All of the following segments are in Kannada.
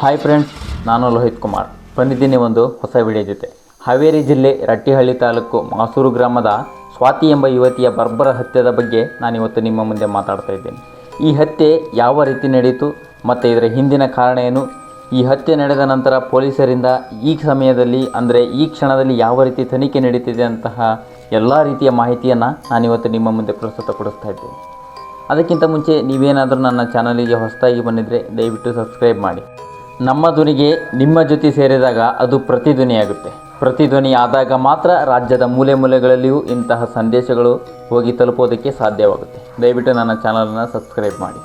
ಹಾಯ್ ಫ್ರೆಂಡ್ಸ್ ನಾನು ಲೋಹಿತ್ ಕುಮಾರ್. ಬಂದಿದ್ದೀನಿ ಒಂದು ಹೊಸ ವಿಡಿಯೋ ಜೊತೆ. ಹಾವೇರಿ ಜಿಲ್ಲೆ ರಟ್ಟಿಹಳ್ಳಿ ತಾಲೂಕು ಮಾಸೂರು ಗ್ರಾಮದ ಸ್ವಾತಿ ಎಂಬ ಯುವತಿಯ ಬರ್ಬರ ಹತ್ಯೆದ ಬಗ್ಗೆ ನಾನಿವತ್ತು ನಿಮ್ಮ ಮುಂದೆ ಮಾತಾಡ್ತಾ ಇದ್ದೇನೆ. ಈ ಹತ್ಯೆ ಯಾವ ರೀತಿ ನಡೆಯಿತು ಮತ್ತು ಇದರ ಹಿಂದಿನ ಕಾರಣ ಏನು? ಈ ಹತ್ಯೆ ನಡೆದ ನಂತರ ಪೊಲೀಸರಿಂದ ಈ ಸಮಯದಲ್ಲಿ, ಅಂದರೆ ಈ ಕ್ಷಣದಲ್ಲಿ ಯಾವ ರೀತಿ ತನಿಖೆ ನಡೀತಿದೆ ಅಂತಹ ಎಲ್ಲ ರೀತಿಯ ಮಾಹಿತಿಯನ್ನು ನಾನಿವತ್ತು ನಿಮ್ಮ ಮುಂದೆ ಪ್ರಸ್ತುತಪಡಿಸ್ತಾ ಇದ್ದೇನೆ. ಅದಕ್ಕಿಂತ ಮುಂಚೆ ನೀವೇನಾದರೂ ನನ್ನ ಚಾನಲಿಗೆ ಹೊಸದಾಗಿ ಬಂದಿದ್ದರೆ ದಯವಿಟ್ಟು ಸಬ್ಸ್ಕ್ರೈಬ್ ಮಾಡಿ. ನಮ್ಮ ಧ್ವನಿಗೆ ನಿಮ್ಮ ಜೊತೆ ಸೇರಿದಾಗ ಅದು ಪ್ರತಿಧ್ವನಿಯಾಗುತ್ತೆ ಪ್ರತಿಧ್ವನಿ ಆದಾಗ ಮಾತ್ರ ರಾಜ್ಯದ ಮೂಲೆ ಮೂಲೆಗಳಲ್ಲಿಯೂ ಇಂತಹ ಸಂದೇಶಗಳು ಹೋಗಿ ತಲುಪೋದಕ್ಕೆ ಸಾಧ್ಯವಾಗುತ್ತೆ. ದಯವಿಟ್ಟು ನನ್ನ ಚಾನಲನ್ನು ಸಬ್ಸ್ಕ್ರೈಬ್ ಮಾಡಿ.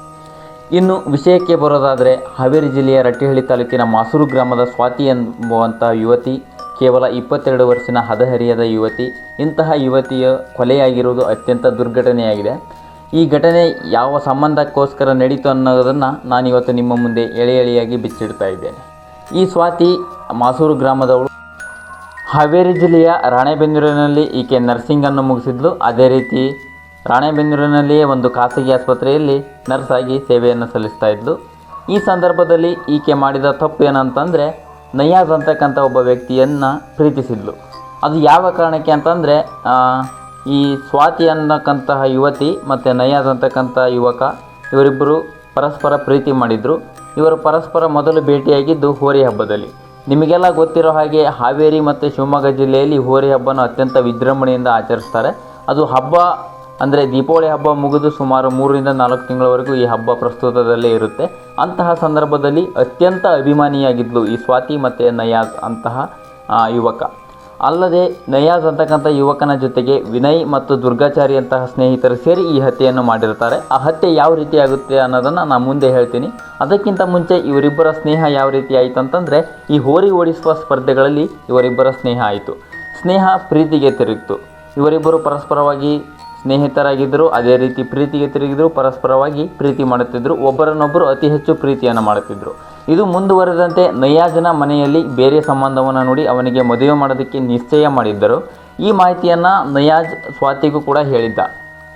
ಇನ್ನು ವಿಷಯಕ್ಕೆ ಬರೋದಾದರೆ ಹಾವೇರಿ ಜಿಲ್ಲೆಯ ರಟ್ಟಿಹಳ್ಳಿ ತಾಲೂಕಿನ ಮಾಸೂರು ಗ್ರಾಮದ ಸ್ವಾತಿ ಎಂಬುವಂತಹ ಯುವತಿ, ಕೇವಲ ಇಪ್ಪತ್ತೆರಡು ವರ್ಷದ ಹದಹರಿಯದ ಯುವತಿ, ಇಂತಹ ಯುವತಿಯ ಕೊಲೆಯಾಗಿರುವುದು ಅತ್ಯಂತ ದುರ್ಘಟನೆಯಾಗಿದೆ. ಈ ಘಟನೆ ಯಾವ ಸಂಬಂಧಕ್ಕೋಸ್ಕರ ನಡೀತು ಅನ್ನೋದನ್ನು ನಾನಿವತ್ತು ನಿಮ್ಮ ಮುಂದೆ ಎಳೆ ಎಳೆಯಾಗಿ ಬಿಚ್ಚಿಡ್ತಾ ಇದ್ದೇನೆ. ಈ ಸ್ವಾತಿ ಮಾಸೂರು ಗ್ರಾಮದವಳು. ಹಾವೇರಿ ಜಿಲ್ಲೆಯ ರಾಣೆಬೆನ್ನೂರಿನಲ್ಲಿ ಈಕೆ ನರ್ಸಿಂಗನ್ನು ಮುಗಿಸಿದ್ಲು. ಅದೇ ರೀತಿ ರಾಣೆಬೆನ್ನೂರಿನಲ್ಲಿಯೇ ಒಂದು ಖಾಸಗಿ ಆಸ್ಪತ್ರೆಯಲ್ಲಿ ನರ್ಸ್ ಆಗಿ ಸೇವೆಯನ್ನು ಸಲ್ಲಿಸ್ತಾ ಇದ್ಲು. ಈ ಸಂದರ್ಭದಲ್ಲಿ ಈಕೆ ಮಾಡಿದ ತಪ್ಪು ಏನಂತಂದರೆ ನಯಾಜ್ ಅಂತಕ್ಕಂಥ ಒಬ್ಬ ವ್ಯಕ್ತಿಯನ್ನು ಪ್ರೀತಿಸಿದ್ಲು. ಅದು ಯಾವ ಕಾರಣಕ್ಕೆ ಅಂತಂದರೆ ಈ ಸ್ವಾತಿ ಅನ್ನಕ್ಕಂತಹ ಯುವತಿ ಮತ್ತು ನಯಾಜ್ ಅಂತಕ್ಕಂಥ ಯುವಕ, ಇವರಿಬ್ಬರು ಪರಸ್ಪರ ಪ್ರೀತಿ ಮಾಡಿದರು. ಇವರು ಪರಸ್ಪರ ಮೊದಲು ಭೇಟಿಯಾಗಿದ್ದು ಹೋರಿ ಹಬ್ಬದಲ್ಲಿ. ನಿಮಗೆಲ್ಲ ಗೊತ್ತಿರೋ ಹಾಗೆ ಹಾವೇರಿ ಮತ್ತು ಶಿವಮೊಗ್ಗ ಜಿಲ್ಲೆಯಲ್ಲಿ ಹೋರಿ ಹಬ್ಬನ ಅತ್ಯಂತ ವಿಜೃಂಭಣೆಯಿಂದ ಆಚರಿಸ್ತಾರೆ. ಅದು ಹಬ್ಬ ಅಂದರೆ ದೀಪಾವಳಿ ಹಬ್ಬ ಮುಗಿದು ಸುಮಾರು ಮೂರರಿಂದ ನಾಲ್ಕು ತಿಂಗಳವರೆಗೂ ಈ ಹಬ್ಬ ಪ್ರಸ್ತುತದಲ್ಲೇ ಇರುತ್ತೆ. ಅಂತಹ ಸಂದರ್ಭದಲ್ಲಿ ಅತ್ಯಂತ ಅಭಿಮಾನಿಯಾಗಿದ್ಲು ಈ ಸ್ವಾತಿ ಮತ್ತು ನಯಾಜ್ ಅಂತಹ ಯುವಕ. ಅಲ್ಲದೆ ನಯಾಜ್ ಅಂತಕ್ಕಂಥ ಯುವಕನ ಜೊತೆಗೆ ವಿನಯ್ ಮತ್ತು ದುರ್ಗಾಚಾರಿ ಅಂತಹ ಸ್ನೇಹಿತರು ಸೇರಿ ಈ ಹತ್ಯೆಯನ್ನು ಮಾಡಿರ್ತಾರೆ. ಆ ಹತ್ಯೆ ಯಾವ ರೀತಿ ಆಗುತ್ತೆ ಅನ್ನೋದನ್ನು ನಾನು ಮುಂದೆ ಹೇಳ್ತೀನಿ. ಅದಕ್ಕಿಂತ ಮುಂಚೆ ಇವರಿಬ್ಬರ ಸ್ನೇಹ ಯಾವ ರೀತಿ ಆಯಿತು ಅಂತಂದರೆ, ಈ ಹೋರಿ ಓಡಿಸುವ ಸ್ಪರ್ಧೆಗಳಲ್ಲಿ ಇವರಿಬ್ಬರ ಸ್ನೇಹ ಆಯಿತು. ಸ್ನೇಹ ಪ್ರೀತಿಗೆ ತಿರುಗಿತು. ಇವರಿಬ್ಬರು ಪರಸ್ಪರವಾಗಿ ಸ್ನೇಹಿತರಾಗಿದ್ದರು, ಅದೇ ರೀತಿ ಪ್ರೀತಿಗೆ ತಿರುಗಿದ್ರು, ಪರಸ್ಪರವಾಗಿ ಪ್ರೀತಿ ಮಾಡುತ್ತಿದ್ದರು ಒಬ್ಬರನ್ನೊಬ್ಬರು ಅತಿ ಹೆಚ್ಚು ಪ್ರೀತಿಯನ್ನು ಮಾಡುತ್ತಿದ್ದರು ಇದು ಮುಂದುವರೆದಂತೆ ನಯಾಜನ ಮನೆಯಲ್ಲಿ ಬೇರೆ ಸಂಬಂಧವನ್ನು ನೋಡಿ ಅವನಿಗೆ ಮದುವೆ ಮಾಡೋದಕ್ಕೆ ನಿಶ್ಚಯ ಮಾಡಿದ್ದರು. ಈ ಮಾಹಿತಿಯನ್ನು ನಯಾಜ್ ಸ್ವಾತಿಗೂ ಕೂಡ ಹೇಳಿದ್ದ.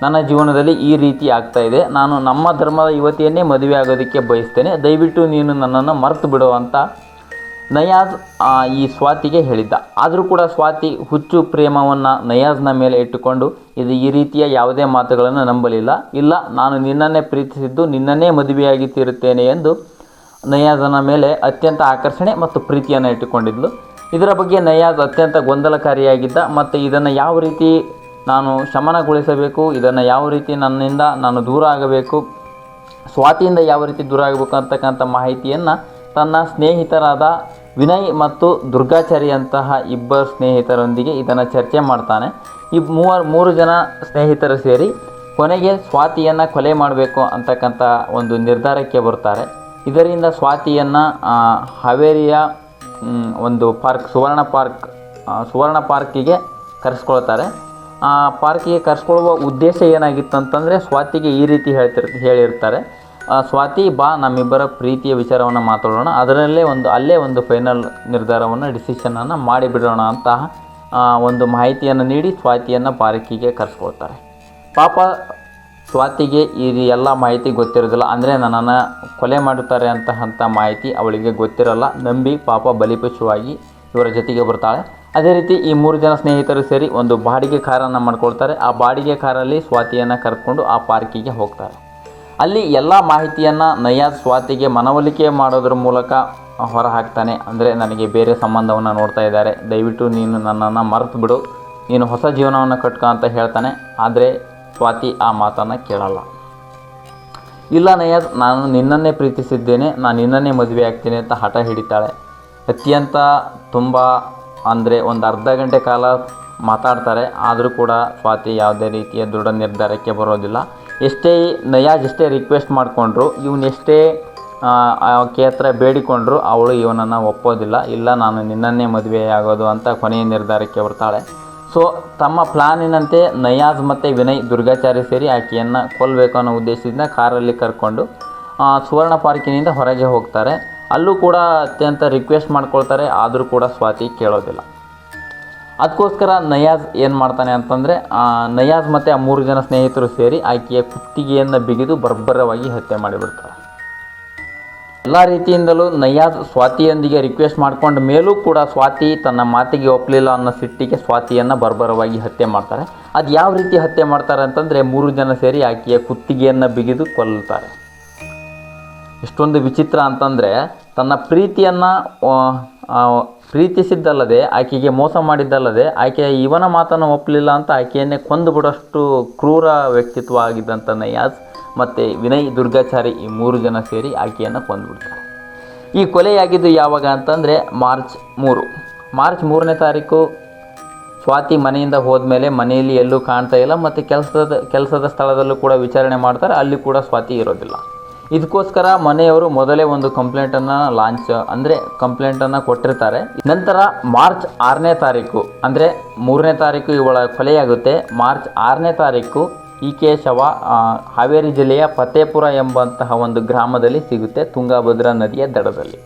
ನನ್ನ ಜೀವನದಲ್ಲಿ ಈ ರೀತಿ ಆಗ್ತಾ ಇದೆ. ನಾನು ನಮ್ಮ ಧರ್ಮದ ಯುವತಿಯನ್ನೇ ಮದುವೆ ಆಗೋದಕ್ಕೆ ಬಯಸ್ತೇನೆ. ದಯವಿಟ್ಟು ನೀನು ನನ್ನನ್ನು ಮರೆತು ಬಿಡು ಅಂತ ನಯಾಜ್ ಈ ಸ್ವಾತಿಗೆ ಹೇಳಿದ್ದ. ಆದರೂ ಕೂಡ ಸ್ವಾತಿ ಹುಚ್ಚು ಪ್ರೇಮವನ್ನು ನಯಾಜ್ನ ಮೇಲೆ ಇಟ್ಟುಕೊಂಡು ಇದು ಈ ರೀತಿಯ ಯಾವುದೇ ಮಾತುಗಳನ್ನು ನಂಬಲಿಲ್ಲ. ಇಲ್ಲ, ನಾನು ನಿನ್ನನ್ನೇ ಪ್ರೀತಿಸಿದ್ದು ನಿನ್ನನ್ನೇ ಮದುವೆಯಾಗಿ ತೀರುತ್ತೇನೆ ಎಂದು ನಯಾಜನ ಮೇಲೆ ಅತ್ಯಂತ ಆಕರ್ಷಣೆ ಮತ್ತು ಪ್ರೀತಿಯನ್ನು ಇಟ್ಟುಕೊಂಡಿದ್ಲು. ಇದರ ಬಗ್ಗೆ ನಯಾಜ್ ಅತ್ಯಂತ ಗೊಂದಲಕಾರಿಯಾಗಿದ್ದ ಮತ್ತು ಇದನ್ನು ಯಾವ ರೀತಿ ನಾನು ಶಮನಗೊಳಿಸಬೇಕು, ಇದನ್ನು ಯಾವ ರೀತಿ ನನ್ನಿಂದ ನಾನು ದೂರ ಆಗಬೇಕು, ಸ್ವಾತಿಯಿಂದ ಯಾವ ರೀತಿ ದೂರ ಆಗಬೇಕು ಅಂತಕ್ಕಂಥ ಮಾಹಿತಿಯನ್ನು ತನ್ನ ಸ್ನೇಹಿತರಾದ ವಿನಯ್ ಮತ್ತು ದುರ್ಗಾಚಾರಿ ಅಂತಹ ಇಬ್ಬರು ಸ್ನೇಹಿತರೊಂದಿಗೆ ಇದನ್ನು ಚರ್ಚೆ ಮಾಡ್ತಾನೆ. ಈ ಮೂವರು, ಮೂರು ಜನ ಸ್ನೇಹಿತರು ಸೇರಿ ಕೊನೆಗೆ ಸ್ವಾತಿಯನ್ನು ಕೊಲೆ ಮಾಡಬೇಕು ಅಂತಕ್ಕಂಥ ಒಂದು ನಿರ್ಧಾರಕ್ಕೆ ಬರ್ತಾರೆ. ಇದರಿಂದ ಸ್ವಾತಿಯನ್ನು ಹಾವೇರಿಯ ಒಂದು ಪಾರ್ಕ್, ಸುವರ್ಣ ಪಾರ್ಕ್ ಸುವರ್ಣ ಪಾರ್ಕಿಗೆ ಕರೆಸ್ಕೊಳ್ತಾರೆ. ಆ, ಪಾರ್ಕಿಗೆ ಕರೆಸ್ಕೊಳ್ಳುವ ಉದ್ದೇಶ ಏನಾಗಿತ್ತು ಅಂತಂದರೆ ಸ್ವಾತಿಗೆ ಈ ರೀತಿ ಹೇಳ್ತಿರ್, ಹೇಳಿರ್ತಾರೆ. ಸ್ವಾತಿ, ಬಾ, ನಮ್ಮಿಬ್ಬರ ಪ್ರೀತಿಯ ವಿಚಾರವನ್ನು ಮಾತಾಡೋಣ. ಅದರಲ್ಲೇ ಒಂದು, ಅಲ್ಲೇ ಒಂದು ಫೈನಲ್ ನಿರ್ಧಾರವನ್ನು ಡಿಸಿಷನನ್ನು ಮಾಡಿಬಿಡೋಣ ಅಂತ ಒಂದು ಮಾಹಿತಿಯನ್ನು ನೀಡಿ ಸ್ವಾತಿಯನ್ನು ಪಾರ್ಕಿಗೆ ಕರೆಸ್ಕೊಳ್ತಾರೆ. ಪಾಪ ಸ್ವಾತಿಗೆ ಈ ಎಲ್ಲ ಮಾಹಿತಿ ಗೊತ್ತಿರೋದಿಲ್ಲ ಅಂದರೆ ನನ್ನನ್ನು ಕೊಲೆ ಮಾಡುತ್ತಾರೆ ಅಂತಹಂಥ ಮಾಹಿತಿ ಅವಳಿಗೆ ಗೊತ್ತಿರಲ್ಲ. ನಂಬಿ ಪಾಪ ಬಲಿಪಶುವಾಗಿ ಇವರ ಜೊತೆಗೆ ಬರ್ತಾಳೆ. ಅದೇ ರೀತಿ ಈ ಮೂರು ಜನ ಸ್ನೇಹಿತರು ಸೇರಿ ಒಂದು ಬಾಡಿಗೆ ಕಾರನ್ನು ಮಾಡ್ಕೊಳ್ತಾರೆ. ಆ ಬಾಡಿಗೆ ಕಾರಲ್ಲಿ ಸ್ವಾತಿಯನ್ನು ಕರ್ಕೊಂಡು ಆ ಪಾರ್ಕಿಗೆ ಹೋಗ್ತಾರೆ. ಅಲ್ಲಿ ಎಲ್ಲ ಮಾಹಿತಿಯನ್ನು ನಯಾಜ್ ಸ್ವಾತಿಗೆ ಮನವೊಲಿಕೆ ಮಾಡೋದ್ರ ಮೂಲಕ ಹೊರ ಹಾಕ್ತಾನೆ ಅಂದರೆ ನನಗೆ ಬೇರೆ ಸಂಬಂಧವನ್ನು ನೋಡ್ತಾ ಇದ್ದಾರೆ. ದಯವಿಟ್ಟು ನೀನು ನನ್ನನ್ನು ಮರೆತು ಬಿಡು. ನೀನು ಹೊಸ ಜೀವನವನ್ನು ಕಟ್ಕೊ ಅಂತ ಹೇಳ್ತಾನೆ. ಆದರೆ ಸ್ವಾತಿ ಆ ಮಾತನ್ನು ಕೇಳಲ್ಲ. ಇಲ್ಲ ನಯಾಜ್ ನಾನು ನಿನ್ನನ್ನೇ ಪ್ರೀತಿಸಿದ್ದೇನೆ, ನಾನು ನಿನ್ನನ್ನೇ ಮದುವೆ ಆಗ್ತೀನಿ ಅಂತ ಹಠ ಹಿಡಿತಾಳೆ. ಅತ್ಯಂತ ತುಂಬ ಅಂದರೆ ಒಂದು ಅರ್ಧ ಗಂಟೆ ಕಾಲ ಮಾತಾಡ್ತಾರೆ, ಆದರೂ ಕೂಡ ಸ್ವಾತಿ ಯಾವುದೇ ರೀತಿಯ ದೃಢ ನಿರ್ಧಾರಕ್ಕೆ ಬರೋದಿಲ್ಲ. ಎಷ್ಟೇ ನಯಾಜ್ ಎಷ್ಟೇ ರಿಕ್ವೆಸ್ಟ್ ಮಾಡಿಕೊಂಡ್ರು ಇವನೆಷ್ಟೇ ಆಕೆ ಹತ್ರ ಬೇಡಿಕೊಂಡ್ರು, ಅವಳು ಇವನನ್ನು ಒಪ್ಪೋದಿಲ್ಲ. ಇಲ್ಲ, ನಾನು ನಿನ್ನನ್ನೇ ಮದುವೆ ಆಗೋದು ಅಂತ ಕೊನೆಯ ನಿರ್ಧಾರಕ್ಕೆ ಬರ್ತಾಳೆ. ಸೊ ತಮ್ಮ ಪ್ಲಾನಿನಂತೆ ನಯಾಜ್ ಮತ್ತು ವಿನಯ್ ದುರ್ಗಾಚಾರ್ಯ ಸೇರಿ ಆಕೆಯನ್ನು ಕೊಲ್ಲಬೇಕು ಅನ್ನೋ ಉದ್ದೇಶದಿಂದ ಕಾರಲ್ಲಿ ಕರ್ಕೊಂಡು ಸುವರ್ಣ ಪಾರ್ಕಿನಿಂದ ಹೊರಗೆ ಹೋಗ್ತಾರೆ. ಅಲ್ಲೂ ಕೂಡ ಅತ್ಯಂತ ರಿಕ್ವೆಸ್ಟ್ ಮಾಡ್ಕೊಳ್ತಾರೆ, ಆದರೂ ಕೂಡ ಸ್ವಾತಿ ಕೇಳೋದಿಲ್ಲ. ಅದಕ್ಕೋಸ್ಕರ ನಯಾಜ್ ಏನು ಮಾಡ್ತಾನೆ ಅಂತಂದರೆ ನಯಾಜ್ ಮತ್ತು ಆ ಮೂರು ಜನ ಸ್ನೇಹಿತರು ಸೇರಿ ಆಕೆಯ ಕುತ್ತಿಗೆಯನ್ನು ಬಿಗಿದು ಬರ್ಬರವಾಗಿ ಹತ್ಯೆ ಮಾಡಿಬಿಡ್ತಾರೆ. ಎಲ್ಲ ರೀತಿಯಿಂದಲೂ ನಯಾಜ್ ಸ್ವಾತಿಯೊಂದಿಗೆ ರಿಕ್ವೆಸ್ಟ್ ಮಾಡ್ಕೊಂಡ ಮೇಲೂ ಕೂಡ ಸ್ವಾತಿ ತನ್ನ ಮಾತಿಗೆ ಒಪ್ಪಲಿಲ್ಲ ಅನ್ನೋ ಸಿಟ್ಟಿಗೆ ಸ್ವಾತಿಯನ್ನು ಬರ್ಬರವಾಗಿ ಹತ್ಯೆ ಮಾಡ್ತಾರೆ. ಅದು ಯಾವ ರೀತಿ ಹತ್ಯೆ ಮಾಡ್ತಾರೆ ಅಂತಂದರೆ ಮೂರು ಜನ ಸೇರಿ ಆಕೆಯ ಕುತ್ತಿಗೆಯನ್ನು ಬಿಗಿದು ಕೊಲ್ಲುತ್ತಾರೆ. ಎಷ್ಟೊಂದು ವಿಚಿತ್ರ ಅಂತಂದರೆ ತನ್ನ ಪ್ರೀತಿಯನ್ನು ಪ್ರೀತಿಸಿದ್ದಲ್ಲದೆ, ಆಕೆಗೆ ಮೋಸ ಮಾಡಿದ್ದಲ್ಲದೆ ಆಕೆ ಇವನ ಮಾತನ್ನು ಒಪ್ಪಲಿಲ್ಲ ಅಂತ ಆಕೆಯನ್ನೇ ಕೊಂದು ಬಿಡೋಷ್ಟು ಕ್ರೂರ ವ್ಯಕ್ತಿತ್ವ ಆಗಿದ್ದಂಥ ನಯಾಜ್. ಮತ್ತು ವಿನಯ್ ದುರ್ಗಾಚಾರಿ ಈ ಮೂರು ಜನ ಸೇರಿ ಆಕೆಯನ್ನು ಕೊಂದುಬಿಡ್ತಾರೆ. ಈ ಕೊಲೆಯಾಗಿದ್ದು ಯಾವಾಗ ಅಂತಂದರೆ ಮಾರ್ಚ್ ಮೂರು. ಮಾರ್ಚ್ ಮೂರನೇ ತಾರೀಕು ಸ್ವಾತಿ ಮನೆಯಿಂದ ಹೋದ್ಮೇಲೆ ಮನೆಯಲ್ಲಿ ಎಲ್ಲೂ ಕಾಣ್ತಾ ಇಲ್ಲ ಮತ್ತು ಕೆಲಸದ ಕೆಲಸದ ಸ್ಥಳದಲ್ಲೂ ಕೂಡ ವಿಚಾರಣೆ ಮಾಡ್ತಾರೆ, ಅಲ್ಲಿ ಕೂಡ ಸ್ವಾತಿ ಇರೋದಿಲ್ಲ. ಇದಕ್ಕೋಸ್ಕರ ಮನೆಯವರು ಮೊದಲೇ ಒಂದು ಕಂಪ್ಲೇಂಟನ್ನು ಲಾಂಚ್, ಅಂದರೆ ಕಂಪ್ಲೇಂಟನ್ನು ಕೊಟ್ಟಿರ್ತಾರೆ. ನಂತರ ಮಾರ್ಚ್ ಆರನೇ ತಾರೀಕು, ಅಂದರೆ ಮೂರನೇ ತಾರೀಕು ಇವಳ ಕೊಲೆಯಾಗುತ್ತೆ. ಮಾರ್ಚ್ ಆರನೇ ತಾರೀಕು ಈಕೆಯ ಶವ ಹಾವೇರಿ ಜಿಲ್ಲೆಯ ಫತೇಪುರ ಎಂಬಂತಹ ಒಂದು ಗ್ರಾಮದಲ್ಲಿ ಸಿಗುತ್ತೆ ತುಂಗಭದ್ರಾ ನದಿಯ ದಡದಲ್ಲಿ.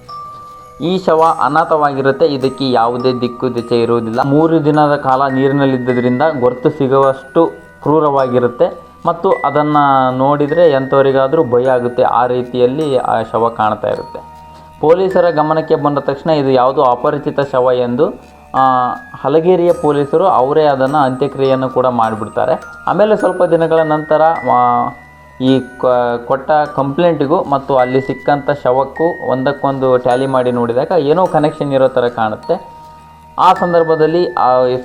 ಈ ಶವ ಅನಾಥವಾಗಿರುತ್ತೆ, ಇದಕ್ಕೆ ಯಾವುದೇ ದಿಕ್ಕು ದಿಚೆ ಇರುವುದಿಲ್ಲ. ಮೂರು ದಿನದ ಕಾಲ ನೀರಿನಲ್ಲಿದ್ದರಿಂದ ಗೊತ್ತು ಸಿಗುವಷ್ಟು ಕ್ರೂರವಾಗಿರುತ್ತೆ. ಮತ್ತು ಅದನ್ನು ನೋಡಿದರೆ ಎಂಥವರಿಗಾದರೂ ಭಯ ಆಗುತ್ತೆ. ಆ ರೀತಿಯಲ್ಲಿ ಆ ಶವ ಕಾಣ್ತಾ ಇರುತ್ತೆ. ಪೊಲೀಸರ ಗಮನಕ್ಕೆ ಬಂದ ತಕ್ಷಣ ಇದು ಯಾವುದೋ ಅಪರಿಚಿತ ಶವ ಎಂದು ಹಲಗೇರಿಯ ಪೊಲೀಸರು ಅವರೇ ಅದನ್ನು ಅಂತ್ಯಕ್ರಿಯೆಯನ್ನು ಕೂಡ ಮಾಡಿಬಿಡ್ತಾರೆ. ಆಮೇಲೆ ಸ್ವಲ್ಪ ದಿನಗಳ ನಂತರ ಈ ಕೊಟ್ಟ ಕಂಪ್ಲೇಂಟಿಗೂ ಮತ್ತು ಅಲ್ಲಿ ಸಿಕ್ಕಂಥ ಶವಕ್ಕೂ ಒಂದಕ್ಕೊಂದು ಟ್ಯಾಲಿ ಮಾಡಿ ನೋಡಿದಾಗ ಏನೋ ಕನೆಕ್ಷನ್ ಇರೋ ಥರ ಕಾಣುತ್ತೆ. ಆ ಸಂದರ್ಭದಲ್ಲಿ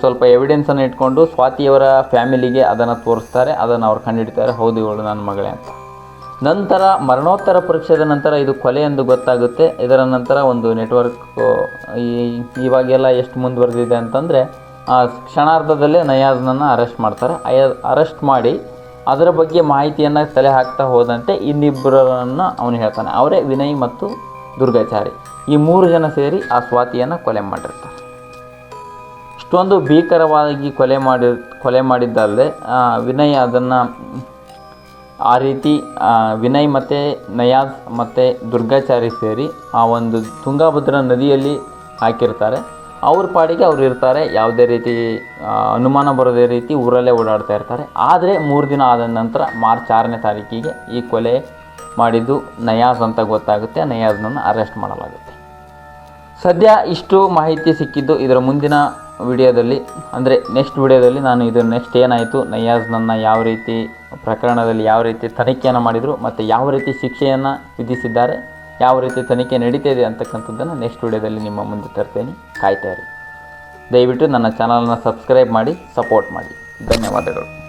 ಸ್ವಲ್ಪ ಎವಿಡೆನ್ಸನ್ನು ಇಟ್ಕೊಂಡು ಸ್ವಾತಿಯವರ ಫ್ಯಾಮಿಲಿಗೆ ಅದನ್ನು ತೋರಿಸ್ತಾರೆ. ಅದನ್ನು ಅವ್ರು ಕಂಡುಹಿಡಿತಾರೆ ಹೌದು, ಇವಳು ನನ್ನ ಮಗಳೇ ಅಂತ. ನಂತರ ಮರಣೋತ್ತರ ಪರೀಕ್ಷೆದ ನಂತರ ಇದು ಕೊಲೆ ಎಂದು ಗೊತ್ತಾಗುತ್ತೆ. ಇದರ ನಂತರ ಒಂದು ನೆಟ್ವರ್ಕ್ ಈ, ಇವಾಗೆಲ್ಲ ಎಷ್ಟು ಮುಂದುವರೆದಿದೆ ಅಂತಂದರೆ, ಆ ಕ್ಷಣಾರ್ಧದಲ್ಲೇ ನಯಾಜ್ನನ್ನು ಅರೆಸ್ಟ್ ಮಾಡ್ತಾರೆ. ಅರೆಸ್ಟ್ ಮಾಡಿ ಅದರ ಬಗ್ಗೆ ಮಾಹಿತಿಯನ್ನು ತಲೆ ಹಾಕ್ತಾ ಹೋದಂತೆ ಇನ್ನಿಬ್ಬರನ್ನು ಅವನು ಹೇಳ್ತಾನೆ. ಅವರೇ ವಿನಯ್ ಮತ್ತು ದುರ್ಗಾಚಾರಿ. ಈ ಮೂರು ಜನ ಸೇರಿ ಆ ಸ್ವಾತಿಯನ್ನು ಕೊಲೆ ಮಾಡಿರ್ತಾರೆ. ಇಷ್ಟೊಂದು ಭೀಕರವಾಗಿ ಕೊಲೆ ಮಾಡಿ ಕೊಲೆ ಮಾಡಿದ್ದಲ್ಲದೆ ವಿನಯ್ ಅದನ್ನು ಆ ರೀತಿ ವಿನಯ್ ಮತ್ತು ನಯಾಜ್ ಮತ್ತು ದುರ್ಗಾಚಾರಿ ಸೇರಿ ಆ ಒಂದು ತುಂಗಾಭದ್ರಾ ನದಿಯಲ್ಲಿ ಹಾಕಿರ್ತಾರೆ. ಅವ್ರ ಪಾಡಿಗೆ ಅವ್ರು ಇರ್ತಾರೆ, ಯಾವುದೇ ರೀತಿ ಅನುಮಾನ ಬರೋದೇ ರೀತಿ ಊರಲ್ಲೇ ಓಡಾಡ್ತಾ ಇರ್ತಾರೆ. ಆದರೆ ಮೂರು ದಿನ ಆದ ನಂತರ ಮಾರ್ಚ್ ಆರನೇ ತಾರೀಕಿಗೆ ಈ ಕೊಲೆ ಮಾಡಿದ್ದು ನಯಾಜ್ ಅಂತ ಗೊತ್ತಾಗುತ್ತೆ. ನಯಾಜ್ನನ್ನು ಅರೆಸ್ಟ್ ಮಾಡಲಾಗುತ್ತೆ. ಸದ್ಯ ಇಷ್ಟು ಮಾಹಿತಿ ಸಿಕ್ಕಿದ್ದು ಇದರ ಮುಂದಿನ ವಿಡಿಯೋದಲ್ಲಿ, ಅಂದರೆ ನೆಕ್ಸ್ಟ್ ವಿಡಿಯೋದಲ್ಲಿ ನಾನು ಇದು ನೆಕ್ಸ್ಟ್ ಏನಾಯಿತು ನಯಾಜ್ನನ್ನು ಯಾವ ರೀತಿ ಪ್ರಕರಣದಲ್ಲಿ ಯಾವ ರೀತಿ ತನಿಖೆಯನ್ನು ಮಾಡಿದರು, ಮತ್ತು ಯಾವ ರೀತಿ ಶಿಕ್ಷೆಯನ್ನು ವಿಧಿಸಿದ್ದಾರೆ, ಯಾವ ರೀತಿ ತನಿಖೆ ನಡೀತಾ ಇದೆ ಅಂತಕ್ಕಂಥದ್ದನ್ನು ನೆಕ್ಸ್ಟ್ ವಿಡಿಯೋದಲ್ಲಿ ನಿಮ್ಮ ಮುಂದೆ ತರ್ತೇನೆ. ಕಾಯ್ತಾ ಇರಿ. ದಯವಿಟ್ಟು ನನ್ನ ಚಾನಲನ್ನು ಸಬ್ಸ್ಕ್ರೈಬ್ ಮಾಡಿ ಸಪೋರ್ಟ್ ಮಾಡಿ. ಧನ್ಯವಾದಗಳು.